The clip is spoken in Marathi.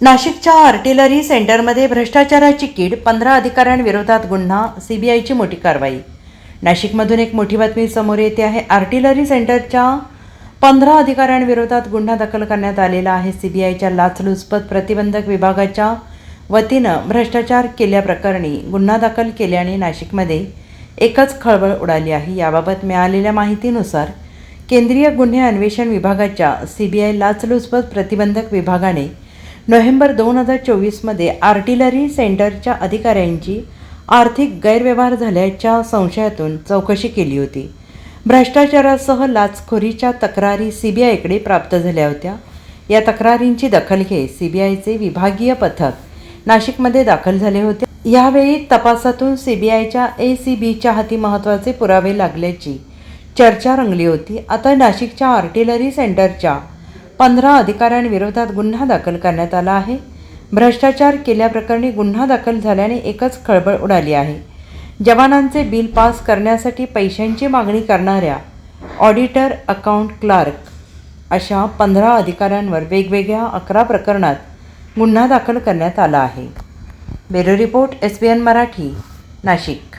नाशिकच्या आर्टिलरी सेंटरमध्ये भ्रष्टाचाराची कीड पंधरा अधिकाऱ्यांविरोधात गुन्हा सीबीआयची मोठी कारवाई. नाशिकमधून एक मोठी बातमी समोर येते आहे. आर्टिलरी सेंटरच्या पंधरा अधिकाऱ्यांविरोधात गुन्हा दाखल करण्यात आलेला आहे. सीबीआयच्या लाचलुचपत प्रतिबंधक विभागाच्या वतीनं भ्रष्टाचार केल्याप्रकरणी गुन्हा दाखल केल्याने नाशिकमध्ये एकच खळबळ उडाली आहे. याबाबत मिळालेल्या माहितीनुसार केंद्रीय गुन्हे अन्वेषण विभागाच्या सीबीआय लाचलुचपत प्रतिबंधक विभागाने नोव्हेंबर दोन हजार चोवीसमध्ये आर्टिलरी सेंटरच्या अधिकाऱ्यांची आर्थिक गैरव्यवहार झाल्याच्या संशयातून चौकशी केली होती. भ्रष्टाचारासह लाचखोरीच्या तक्रारी सीबीआयकडे प्राप्त झाल्या होत्या. या तक्रारींची दखल घेत सीबीआयचे विभागीय पथक नाशिकमध्ये दाखल झाले होते. यावेळी तपासातून सीबीआयच्या ए सी बीच्या हाती महत्त्वाचे पुरावे लागल्याची चर्चा रंगली होती. आता नाशिकच्या आर्टिलरी सेंटरच्या पंधरा अधिकाऱ्यांविरोधात गुन्हा दाखल करण्यात आला आहे. भ्रष्टाचार केल्याप्रकरणी गुन्हा दाखल झाल्याने एकच खळबळ उडाली आहे. जवानांचे बिल पास करण्यासाठी पैशांची मागणी करणाऱ्या ऑडिटर अकाउंट क्लार्क अशा पंधरा अधिकाऱ्यांवर वेगवेगळ्या अकरा प्रकरणात गुन्हा दाखल करण्यात आला आहे. Bureau report S B N Marathi Nashik.